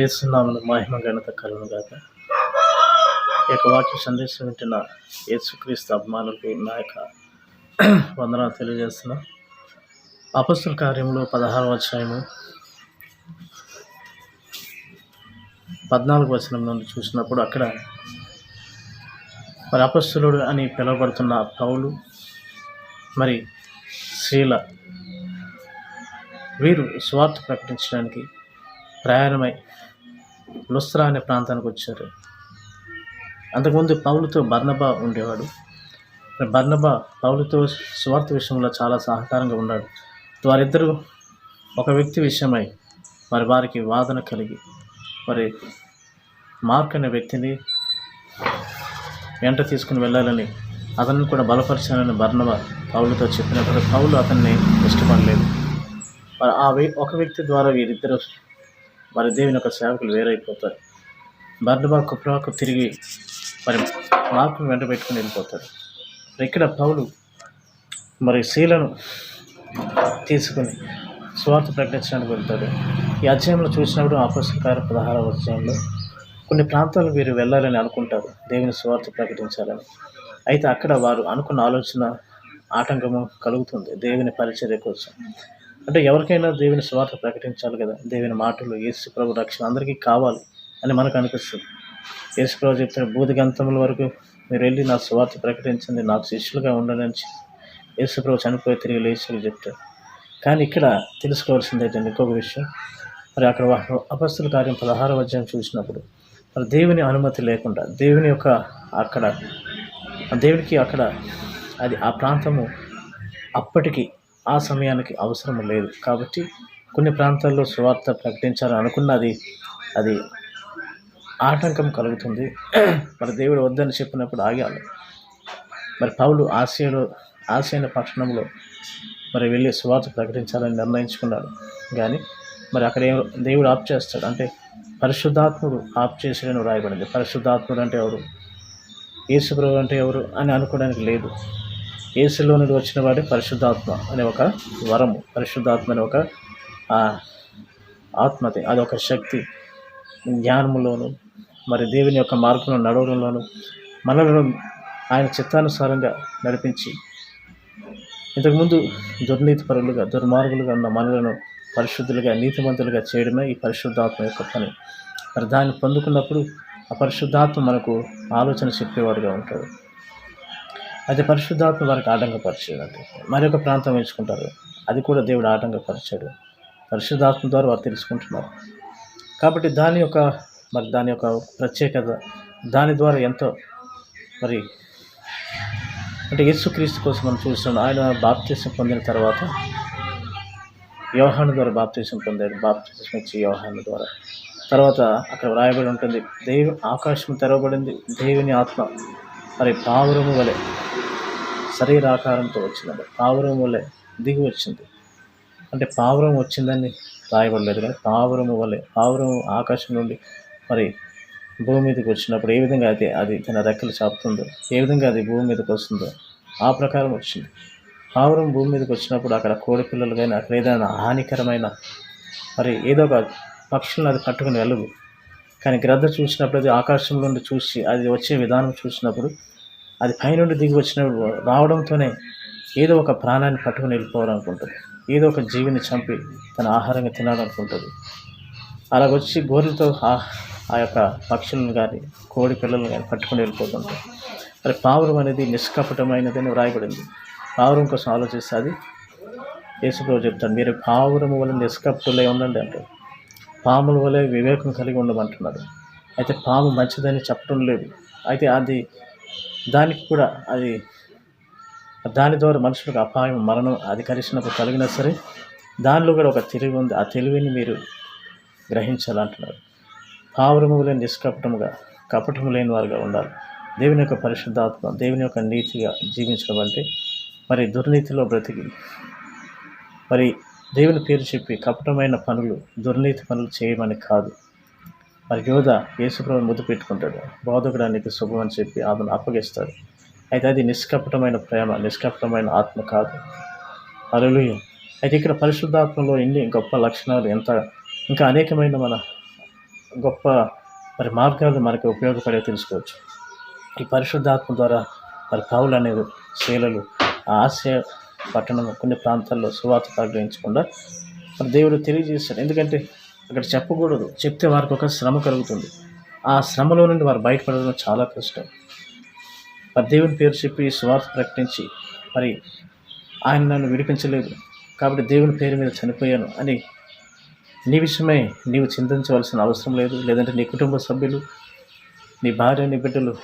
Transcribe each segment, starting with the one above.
ఏసునామను మహిమ ఘనత కలను గాక. యొక్క వాక్య సందేశం వింటున్న యేసుక్రీస్తు అభిమానులకు నా యొక్క వందనాలు తెలియజేస్తున్నా. అపస్తుల కార్యంలో పదహారవ అధ్యాయము పద్నాలుగు వచనం నుండి చూసినప్పుడు అక్కడ మరి అపస్తులుడు అని పిలువబడుతున్న పౌలు మరి శీల వీరు స్వార్థ ప్రకటించడానికి ప్రయాణమై లుస్రా అనే ప్రాంతానికి వచ్చారు. అంతకుముందు పౌలుతో బర్ణబా ఉండేవాడు. బర్ణబా పౌలుతో స్వార్థ విషయంలో చాలా సహకారంగా ఉన్నాడు. వారిద్దరూ ఒక వ్యక్తి విషయమై మరి వారికి వాదన కలిగి మరి మార్క్ అనే వ్యక్తిని వెంట తీసుకుని వెళ్ళాలని అతన్ని కూడా బలపరచాలని బర్ణవ పౌలుతో చెప్పినప్పుడు పౌలు అతన్ని ఇష్టపడలేదు. మరి ఆ వ్య ఒక వ్యక్తి ద్వారా వీరిద్దరూ మరి దేవుని యొక్క సేవకులు వేరైపోతారు. బర్ణబా కుప్రాకు తిరిగి మరి మార్పును వెంట పెట్టుకుని వెళ్ళిపోతారు. ఇక్కడ పౌలు మరి శీలను తీసుకుని స్వార్థ ప్రకటించడానికి వెళ్తాడు. ఈ అధ్యాయంలో చూసినప్పుడు ఆపస్కార పదహారవ అధ్యాయంలో కొన్ని ప్రాంతాలు వీరు వెళ్ళాలని అనుకుంటారు. దేవుని స్వార్థ ప్రకటించాలని. అయితే అక్కడ వారు అనుకున్న ఆలోచన ఆటంకము కలుగుతుంది దేవుని పరిచర్య కోసం. అంటే ఎవరికైనా దేవుని స్వార్థ ప్రకటించాలి కదా. దేవుని మాటలు యేసు ప్రభు రక్షణ అందరికీ కావాలి అని మనకు అనిపిస్తుంది. యేసు ప్రభు చెప్తున్న బూదిగంతముల వరకు మీరు వెళ్ళి నా స్వార్థ ప్రకటించండి నాకు శిష్యులుగా ఉండండి యేసు ప్రభు చనిపోయి తిరిగి లేచులు చెప్తారు. కానీ ఇక్కడ తెలుసుకోవాల్సింది అయితే ఇంకొక విషయం. మరి అక్కడ అపస్తుల కార్యం పదహార అధ్యాయం చూసినప్పుడు మరి దేవుని అనుమతి లేకుండా దేవుని యొక్క అక్కడ దేవునికి అక్కడ అది ఆ ప్రాంతము అప్పటికి ఆ సమయానికి అవసరం లేదు. కాబట్టి కొన్ని ప్రాంతాల్లో సువార్త ప్రకటించాలని అనుకున్నది అది ఆటంకం కలుగుతుంది. మరి దేవుడు వద్దని చెప్పినప్పుడు ఆగాలి. మరి పౌలు ఆసియాలో ఆసియన పట్టణంలో మరి వెళ్ళి సువార్త ప్రకటించాలని నిర్ణయించుకున్నాడు. కానీ మరి అక్కడ ఏం దేవుడు ఆప్ చేస్తాడు. అంటే పరిశుద్ధాత్ముడు ఆప్ చేసాడని రాయబడింది పరిశుద్ధాత్ముడు అంటే ఎవరు? యేసుప్రభు అంటే ఎవరు? అని అనుకోవడానికి లేదు. ఏసులో నుండి వచ్చిన వాడే పరిశుద్ధాత్మ అనే ఒక వరము పరిశుద్ధాత్మ అనే ఒక ఆత్మతి అది ఒక శక్తి. జ్ఞానములోను మరి దేవుని యొక్క మార్గంలో నడవడంలోను మనలను ఆయన చిత్తానుసారంగా నడిపించి ఇంతకుముందు దుర్నీతి పరులుగా దుర్మార్గులుగా ఉన్న మనలను పరిశుద్ధులుగా నీతిమంతులుగా చేయడమే ఈ పరిశుద్ధాత్మ యొక్క పని. మరి దాన్ని పొందుకున్నప్పుడు ఆ పరిశుద్ధాత్మ మనకు ఆలోచన చెప్పేవాడుగా ఉంటాడు. అయితే పరిశుద్ధాత్మ వారికి ఆటంకపరిచాడు అంటే మరొక ప్రాంతం ఎంచుకుంటారు. అది కూడా దేవుడు ఆటంకపరిచాడు. పరిశుద్ధాత్మ ద్వారా వారు తెలుసుకుంటున్నారు. కాబట్టి దాని యొక్క మరి దాని యొక్క ప్రత్యేకత దాని ద్వారా ఎంతో మరి అంటే యేసుక్రీస్తు కోసం మనం చూస్తున్నాం. ఆయన బాప్తీసం పొందిన తర్వాత యోహాను ద్వారా బాప్తీసం పొందాడు. బాప్తీసం ఇచ్చి వ్యవహారం ద్వారా. తర్వాత అక్కడ వ్రాయబడి ఉంటుంది దేవు ఆకాశం తెరవబడింది. దేవుని ఆత్మ మరి పావురము వలె శరీరాకారంతో వచ్చిందండి. పావురం వలె దిగి వచ్చింది. అంటే పావురం వచ్చిందని రాయబడలేదు కానీ పావురము వలె పావురం ఆకాశం నుండి మరి భూమి మీదకి వచ్చినప్పుడు ఏ విధంగా అది అది తన రెక్కలు చాపుతుందో ఏ విధంగా అది భూమి మీదకి వస్తుందో ఆ ప్రకారం వచ్చింది. పావురం భూమి మీదకి వచ్చినప్పుడు అక్కడ కోడి పిల్లలు కానీ అక్కడ ఏదైనా హానికరమైన మరి ఏదో ఒక పక్షులను అది పట్టుకుని వెళ్ళదు కానీ గ్రద్ద చూసినప్పుడు అది ఆకాశం నుండి చూసి అది వచ్చే విధానం చూసినప్పుడు అది పైనుండి దిగి వచ్చినప్పుడు రావడంతోనే ఏదో ఒక ప్రాణాన్ని పట్టుకుని వెళ్ళిపోవాలనుకుంటుంది. ఏదో ఒక జీవిని చంపి తన ఆహారంగా తినాలనుకుంటుంది. అలాగొచ్చి గోర్రెలతో ఆ యొక్క పక్షులను కానీ కోడి పిల్లలను కానీ పట్టుకుని వెళ్ళిపోతుంటాయి మరి పావురం అనేది నిష్కపటమైనదని వ్రాయబడింది. పావురం కోసం ఆలోచిస్తే అది యేసుప్రభు చెప్తాడు మీరు పావురం వల్ల నిష్కపటులై ఉండండి అంటే పాముల వలె వివేకం కలిగి ఉండమంటున్నారు అయితే పాము మంచిదని చెప్పడం లేదు. అయితే అది దానికి కూడా అది దాని ద్వారా మనుషులకు అపాయం మరణం అధికరించినప్పుడు కలిగినా సరే దానిలో కూడా ఒక తెలివి ఉంది. ఆ తెలివిని మీరు గ్రహించాలంటున్నారు. పావురము లేని నిష్కపటముగా కపటము లేని వారుగా ఉండాలి. దేవుని యొక్క పరిశుద్ధాత్మ దేవుని యొక్క నీతిగా జీవించడం అంటే మరి దుర్నీతిలో బ్రతికి మరి దేవుని పేరు చెప్పి కపటమైన పనులు దుర్నీతి పనులు చేయమని కాదు. మరి యోధ యేసుప్రభుని ముద్దు పెట్టుకుంటాడు. బోధకుడు నీకు శుభం అని చెప్పి ఆమెను అప్పగిస్తాడు. అయితే అది నిష్కపటమైన ప్రేమ నిష్కపటమైన ఆత్మ కాదు. అలలు అయితే ఇక్కడ పరిశుద్ధాత్మలో ఎన్ని గొప్ప లక్షణాలు ఎంత? ఇంకా అనేకమైన మన గొప్ప మరి మార్గాలు మనకి ఉపయోగపడే తెలుసుకోవచ్చు. ఈ పరిశుద్ధాత్మ ద్వారా మరి పౌలు అనేది శీలలు ఆసియా పట్టణం కొన్ని ప్రాంతాల్లో సువార్త ప్రకటించకుండా మరి దేవుడు తెలియజేశాడు. ఎందుకంటే అక్కడ చెప్పకూడదు. చెప్తే వారికి ఒక శ్రమ కలుగుతుంది. ఆ శ్రమలో నుండి వారు బయటపడడం చాలా కష్టం. మరి దేవుని పేరు చెప్పి స్వార్థ ప్రకటించి మరి ఆయన నన్ను విడిపించలేదు. కాబట్టి దేవుని పేరు మీద చనిపోయాను అని నీ విషయమై నీవు చింతించవలసిన అవసరం లేదు. లేదంటే నీ కుటుంబ సభ్యులు నీ భార్య నీ బిడ్డలు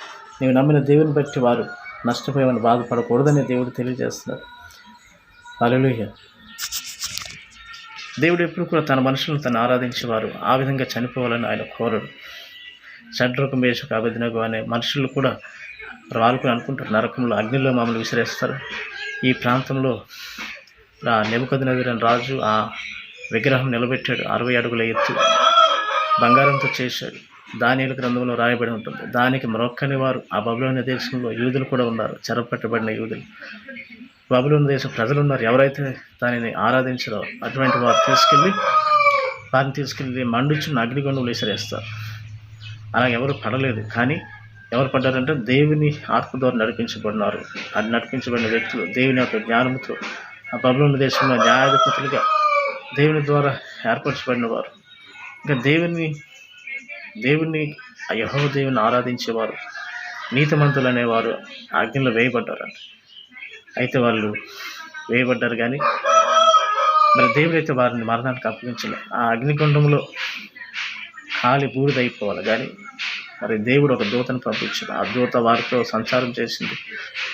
నీవు నమ్మిన దేవుని బట్టి వారు నష్టపోయామని బాధపడకూడదని దేవుడు తెలియజేస్తున్నారు. అలలుయ్య దేవుడు ఎప్పుడు కూడా తన మనుషులను తను ఆరాధించేవారు. ఆ విధంగా చనిపోవాలని ఆయన కోరడు. షడ్రకు మేషకు అభిదినకు అనే మనుషులు కూడా వాళ్ళు కూడా అనుకుంటారు. నరకంలో అగ్నిలో మమ్మల్ని విసిరేస్తారు. ఈ ప్రాంతంలో ఆ నెబుకద్నెజరు రాజు ఆ విగ్రహం నిలబెట్టాడు. అరవై అడుగుల ఎత్తు బంగారంతో చేశాడు. దానియుల గ్రంథంలో రాయబడి ఉంటుంది. దానికి మరొక్కని వారు ఆ బబులోని దేశంలో యూదులు కూడా ఉన్నారు. చెరపట్టబడిన యూదులు. బబులోని దేశం ప్రజలు ఉన్నారు ఎవరైతే దానిని ఆరాధించారో అటువంటి వారు తీసుకెళ్ళి వారిని తీసుకెళ్ళి మండుచున్న అగ్నిగుండంలో విసిరేస్తారు. అలా ఎవరు పడలేదు. కానీ ఎవరు పడ్డారంటే దేవుని ఆత్మ ద్వారా నడిపించబడినారు. అది నడిపించబడిన వ్యక్తులు దేవుని యొక్క జ్ఞానంతో ఆ బబులోని దేశంలో న్యాయాధిపతులుగా దేవుని ద్వారా ఏర్పరచబడిన వారు ఇంకా దేవుని దేవుని ఆ యహో దేవుని ఆరాధించేవారు నీతిమంతులు అనేవారు ఆ అగ్నిలో వేయబడ్డారంట. అయితే వాళ్ళు వేయబడ్డారు కానీ మరి దేవుడైతే వారిని మరణానికి అప్పగించలే. ఆ అగ్నిగుండంలో ఖాళీ బూడిదైపోవాలి కానీ మరి దేవుడు ఒక దూతను పంపించాడు. ఆ దూత వారితో సంచారం చేసింది.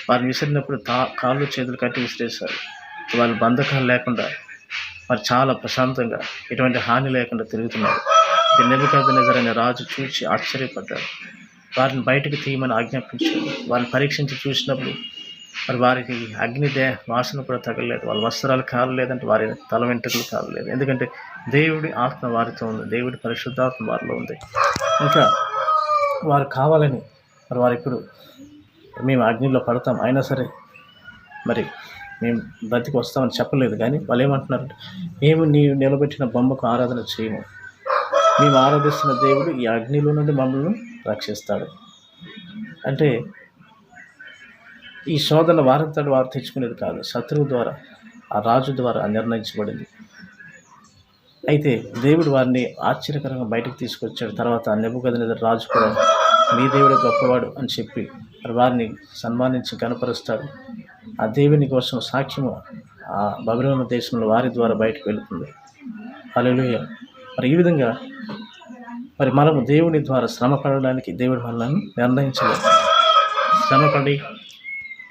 వారిని విసిరినప్పుడు తా కాళ్ళు చేతులు కట్టి విసిరేశారు. వాళ్ళు బంధకాలు లేకుండా మరి చాలా ప్రశాంతంగా ఎటువంటి హాని లేకుండా తిరుగుతున్నారు. ఇది అనే రాజు చూసి ఆశ్చర్యపడ్డాడు. వారిని బయటకు తీయమని ఆజ్ఞాపించాడు. వారిని పరీక్షించి చూసినప్పుడు మరి వారికి అగ్ని దే వాసన కూడా తగలలేదు. వాళ్ళ వస్త్రాలు కాలలేదంటే వారి తల వెంట్రుకలు కాలలేదు. ఎందుకంటే దేవుడి ఆత్మ వారితో ఉంది. దేవుడి పరిశుద్ధాత్మ వారిలో ఉంది. ఇంకా వారు కావాలని మరి వారు ఇప్పుడు మేము అగ్నిలో పడతాం. అయినా సరే మరి మేము బ్రతికి వస్తామని చెప్పలేదు. కానీ వాళ్ళు ఏమంటున్నారంటే మేము నీ నిలబెట్టిన బొమ్మకు ఆరాధన చేయము. మేము ఆరాధిస్తున్న దేవుడు ఈ అగ్నిలో నుండి మమ్మల్ని రక్షిస్తాడు. అంటే ఈ శోధన వారంతటి వారు తెచ్చుకునేది కాదు శత్రువు ద్వారా ఆ రాజు ద్వారా నిర్ణయించబడింది. అయితే దేవుడు వారిని ఆశ్చర్యకరంగా బయటకు తీసుకొచ్చాడు. తర్వాత నెబుకదనేది రాజు కూడా మీ దేవుడు గొప్పవాడు అని చెప్పి వారిని సన్మానించి కనపరుస్తాడు ఆ దేవుని కోసం సాక్ష్యము ఆ బబులోన దేశంలో వారి ద్వారా బయటకు వెళుతుంది. అలలుయ మరి ఈ విధంగా మరి మనము దేవుని ద్వారా శ్రమ పడడానికి దేవుడి మనల్ని నిర్ణయించలేదు. శ్రమపడి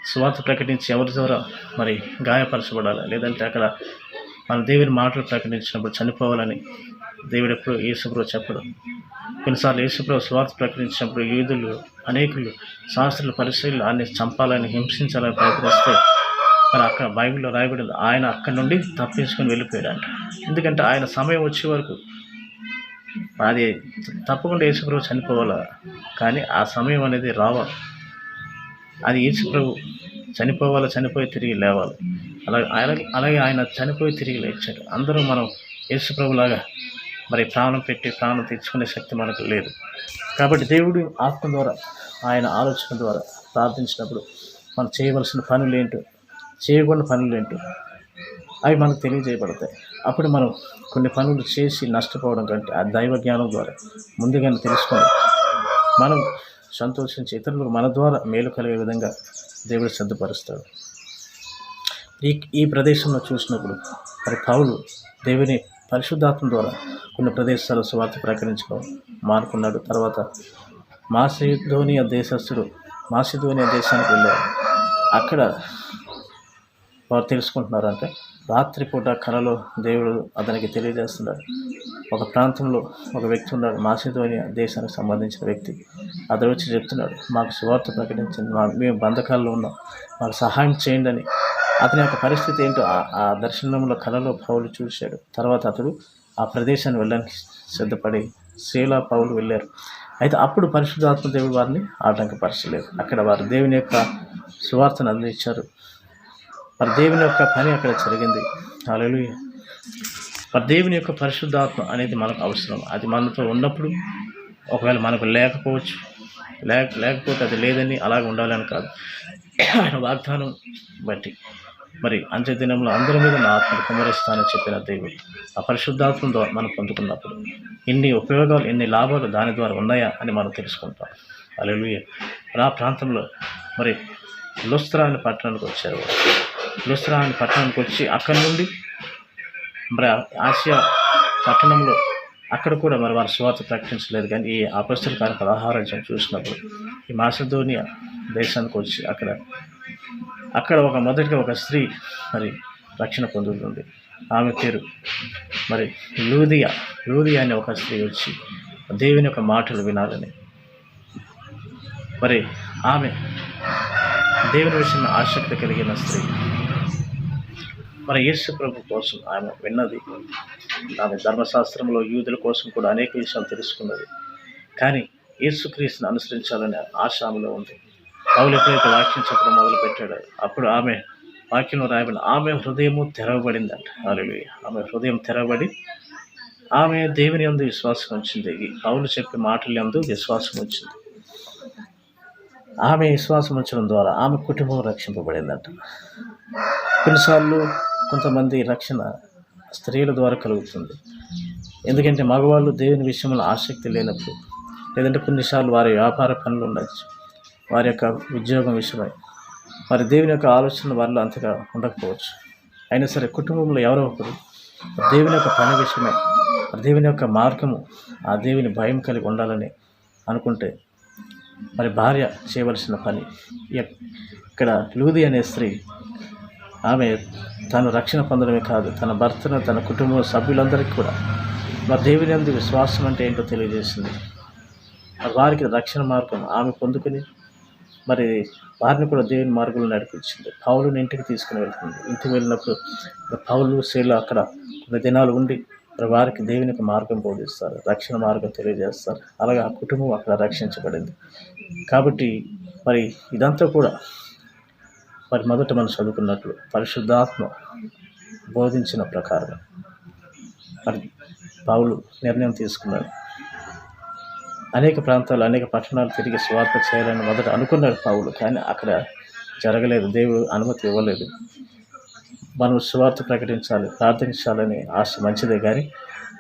సువార్త ప్రకటించి ఎవరి ద్వారా మరి గాయపరచబడాలి? లేదంటే అక్కడ మన దేవుని మాటలు ప్రకటించినప్పుడు చనిపోవాలని దేవుడు ఎప్పుడు యేసుప్రభు చెప్పడు. కొన్నిసార్లు యేసుప్రభు స్వార్థ ప్రకటించినప్పుడు యూదులు అనేకులు శాస్త్రులు పరిశీలు ఆయన్ని చంపాలని హింసించాలని ప్రయత్నిస్తే మరి అక్కడ బైబిల్లో రాయబడింది ఆయన అక్కడి నుండి తప్పించుకొని వెళ్ళిపోయాడంట. ఎందుకంటే ఆయన సమయం వచ్చే వరకు అది తప్పకుండా యేసుప్రభు చనిపోవాలా? కానీ ఆ సమయం అనేది రావాలి. అది యేసుప్రభు చనిపోవాలి చనిపోయి తిరిగి లేవాలి. అలాగే అలాగే అలాగే ఆయన చనిపోయి తిరిగి లేచాడు. అందరూ మనం యేసుప్రభులాగా మరి ప్రాణం పెట్టి ప్రాణం తెచ్చుకునే శక్తి మనకు లేదు. కాబట్టి దేవుడు ఆత్మ ద్వారా ఆయన ఆలోచన ద్వారా ప్రార్థించినప్పుడు మనం చేయవలసిన పనులు ఏంటో? చేయకూడని పనులు ఏంటో? అవి మనకు తెలియజేయబడతాయి. అప్పుడు మనం కొన్ని పనులు చేసి నష్టపోవడం కంటే ఆ దైవ జ్ఞానం ద్వారా ముందుగానే తెలుసుకొని మనం సంతోషించి ఇతరులకు మన ద్వారా మేలు కలిగే విధంగా దేవుడు సిద్ధపరుస్తాడు. ఈ ఈ ప్రదేశంలో చూసినప్పుడు మరి పౌలు దేవుని పరిశుద్ధాత్మ ద్వారా కొన్ని ప్రదేశాలు స్వార్థ ప్రకటించడం మానుకున్నాడు. తర్వాత మాసిధోనియా దేశస్థుడు మాసిధోనియా దేశానికి వెళ్ళాడు. అక్కడ వారు తెలుసుకుంటున్నారు అంటే రాత్రిపూట కళలో దేవుడు అతనికి తెలియజేస్తున్నాడు ఒక ప్రాంతంలో ఒక వ్యక్తి ఉన్నాడు మాసిధోని దేశానికి సంబంధించిన వ్యక్తి. అతడు వచ్చి చెప్తున్నాడు మాకు సువార్త ప్రకటించింది మా మేము బంధకాల్లో ఉన్నాం మాకు సహాయం చేయండి అని. అతని యొక్క పరిస్థితి ఏంటో ఆ- ఆ దర్శనంలో కళలో పౌలు చూశాడు. తర్వాత అతడు ఆ ప్రదేశాన్ని వెళ్ళడానికి సిద్ధపడి శీలా పౌలు వెళ్ళారు. అయితే అప్పుడు పరిశుద్ధాత్మ దేవుడు వారిని ఆటంకపరచలేదు. అక్కడ వారు దేవుని యొక్క సువార్తను అందించారు. మరి దేవుని యొక్క పని అక్కడ జరిగింది. హల్లెలూయా. మరి దేవుని యొక్క పరిశుద్ధాత్మ అనేది మనకు అవసరం. అది మనతో ఉన్నప్పుడు ఒకవేళ మనకు లేకపోవచ్చు లేక లేకపోతే అది లేదని అలాగే ఉండాలని కాదు. ఆయన వాగ్దానం బట్టి. మరి అంత్య దినంలో అందరి మీద నా ఆత్మను కుమరిస్తానని చెప్పిన దేవుడు ఆ పరిశుద్ధాత్మ ద్వారా మనం పొందుకున్నప్పుడు ఎన్ని ఉపయోగాలు ఎన్ని లాభాలు దాని ద్వారా ఉన్నాయా అని మనం తెలుసుకుంటాం. అలెలుయ నా ప్రాంతంలో మరి లుస్త్రా అనే పట్టణానికి వచ్చారు. లుస్త్రా పట్టణానికి వచ్చి అక్కడి నుండి మరి ఆసియా పట్టణంలో అక్కడ కూడా మరి వారి స్వార్థ ప్రకటించలేదు. కానీ ఈ అపస్తుల కాలం పదహారం చూసినప్పుడు ఈ మాసధోనియ దేశానికి వచ్చి అక్కడ అక్కడ ఒక మొదటిగా ఒక స్త్రీ మరి రక్షణ పొందుతుంది. ఆమె పేరు మరి లూదియా. లూదియా అనే ఒక స్త్రీ వచ్చి దేవుని యొక్క మాటలు వినాలని మరి ఆమె దేవుని విషయంలో ఆసక్తి కలిగిన స్త్రీ. మన యేసు ప్రభు కోసం ఆమె విన్నది. ఆమె ధర్మశాస్త్రంలో యూదుల కోసం కూడా అనేక విషయాలు తెలుసుకున్నది. కానీ యేసుక్రీస్తుని అనుసరించాలనే ఆశ ఆమెలో ఉంది. పౌలు ఎప్పుడైతే వాక్యం చెప్పడం మొదలుపెట్టాడో అప్పుడు ఆమె వాక్యంలో రాయబడిన ఆమె హృదయము తెరవబడిందంట. అలెలుయ ఆమె హృదయం తెరవబడి ఆమె దేవుని అందు విశ్వాసం వచ్చింది పౌలు చెప్పే మాటల యందు విశ్వాసం వచ్చింది ఆమె విశ్వాసం ఉంచడం ద్వారా ఆమె కుటుంబం రక్షింపబడిందంట. కొన్నిసార్లు కొంతమంది రక్షణ స్త్రీల ద్వారా కలుగుతుంది. ఎందుకంటే మగవాళ్ళు దేవుని విషయంలో ఆసక్తి లేనప్పుడు లేదంటే కొన్నిసార్లు వారి వ్యాపార పనులు ఉండొచ్చు వారి యొక్క ఉద్యోగం విషయమై. వారి దేవుని యొక్క ఆలోచన వారిలో అంతగా ఉండకపోవచ్చు. అయినా సరే కుటుంబంలో ఎవరో ఒకరు దేవుని యొక్క పని విషయమై దేవుని యొక్క మార్గము ఆ దేవుని భయం కలిగి ఉండాలని అనుకుంటే మరి భార్య చేయవలసిన పని ఇక్కడ లూది అనే స్త్రీ ఆమె తను రక్షణ పొందడమే కాదు తన భర్తను తన కుటుంబ సభ్యులందరికీ కూడా. మరి దేవుని అందు విశ్వాసం అంటే ఏంటో తెలియజేసింది. మరి వారికి రక్షణ మార్గం ఆమె పొందుకుని మరి వారిని కూడా దేవుని మార్గంలో నడిపించింది. పౌలుని ఇంటికి తీసుకుని వెళ్తుంది. ఇంటికి వెళ్ళినప్పుడు మరి పౌలు అక్కడ కొన్ని దినాలు ఉండి మరి వారికి దేవుని యొక్క మార్గం బోధిస్తారు రక్షణ మార్గం తెలియజేస్తారు. అలాగే ఆ కుటుంబం అక్కడ రక్షించబడింది. కాబట్టి మరి ఇదంతా కూడా మరి మొదట మనం చదువుకున్నట్లు పరిశుద్ధాత్మ బోధించిన ప్రకారం. మరి పావులు నిర్ణయం తీసుకున్నాడు. అనేక ప్రాంతాలు అనేక పట్టణాలు తిరిగి స్వార్థ చేయాలని మొదట అనుకున్నాడు పావులు కానీ అక్కడ జరగలేదు. దేవుడు అనుమతి ఇవ్వలేదు. మనం స్వార్థ ప్రకటించాలి ప్రార్థించాలని ఆశ మంచిదే కానీ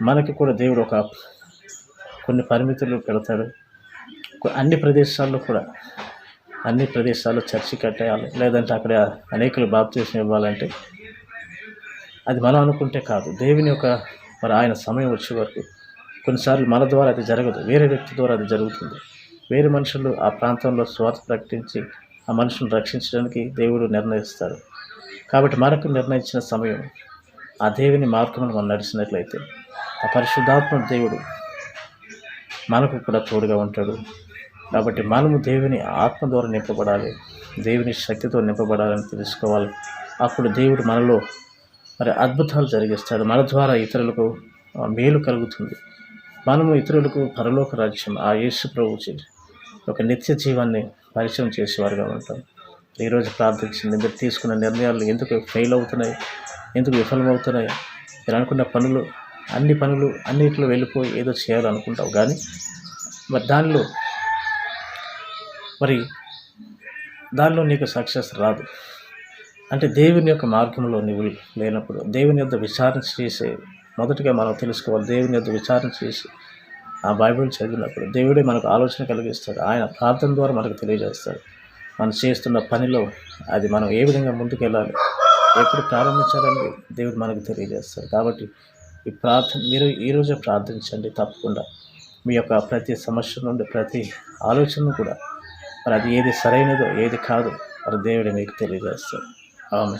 మనకి కూడా దేవుడు ఒక కొన్ని పరిమితులు పెడతాడు. అన్ని ప్రదేశాల్లో కూడా అన్ని ప్రదేశాల్లో చర్చి కట్టేయాలి. లేదంటే అక్కడ అనేకులు బాప్తీసం ఇవ్వాలంటే అది మనం అనుకుంటే కాదు. దేవుని యొక్క మరి ఆయన సమయం వచ్చే వరకు కొన్నిసార్లు మన ద్వారా అది జరగదు. వేరే వ్యక్తి ద్వారా అది జరుగుతుంది. వేరే మనుషులు ఆ ప్రాంతంలో స్వార్థ ప్రకటించి ఆ మనుషులను రక్షించడానికి దేవుడు నిర్ణయిస్తాడు కాబట్టి మనకు నిర్ణయించిన సమయం ఆ దేవుని మార్గంలో మనం నడిచినట్లయితే ఆ పరిశుద్ధాత్మ దేవుడు మనకు కూడా తోడుగా ఉంటాడు. కాబట్టి మనము దేవుని ఆత్మ ద్వారా నింపబడాలి దేవుని శక్తితో నింపబడాలని తెలుసుకోవాలి. అప్పుడు దేవుడు మనలో మరి అద్భుతాలు జరిగిస్తాడు. మన ద్వారా ఇతరులకు మేలు కలుగుతుంది. మనము ఇతరులకు పరలోక రాజ్యం ఆ యేసు ప్రభు ఒక నిత్య జీవాన్ని పరిచయం చేసేవారుగా ఉంటాం. ఈరోజు ప్రార్థించింది మీరు తీసుకున్న నిర్ణయాలు ఎందుకు ఫెయిల్ అవుతున్నాయి? ఎందుకు విఫలమవుతున్నాయి? మీరు అనుకున్న పనులు అన్ని పనులు అన్నిట్లో వెళ్ళిపోయి ఏదో చేయాలనుకుంటావు. కానీ మరి దానిలో మరి దానిలో నీకు సక్సెస్ రాదు. అంటే దేవుని యొక్క మార్గంలో నువ్వు లేనప్పుడు దేవుని యొక్క విచారణ చేసే మొదటిగా మనం తెలుసుకోవాలి దేవుని యొక్క విచారణ చేసి ఆ బైబిల్ చదివినప్పుడు దేవుడే మనకు ఆలోచన కలిగిస్తాడు. ఆయన ప్రార్థన ద్వారా మనకు తెలియజేస్తాడు. మనం చేస్తున్న పనిలో అది మనం ఏ విధంగా ముందుకెళ్ళాలి ఎప్పుడు ప్రారంభించాలని దేవుడు మనకు తెలియజేస్తాడు. కాబట్టి ఈ ప్రార్థన మీరు ఈరోజే ప్రార్థించండి తప్పకుండా. మీ యొక్క ప్రతి సమస్య నుండి ప్రతి ఆలోచనను కూడా మరి అది ఏది సరైనదో ఏది కాదు మరి దేవుడు మీకు తెలియజేస్తాడు. ఆమె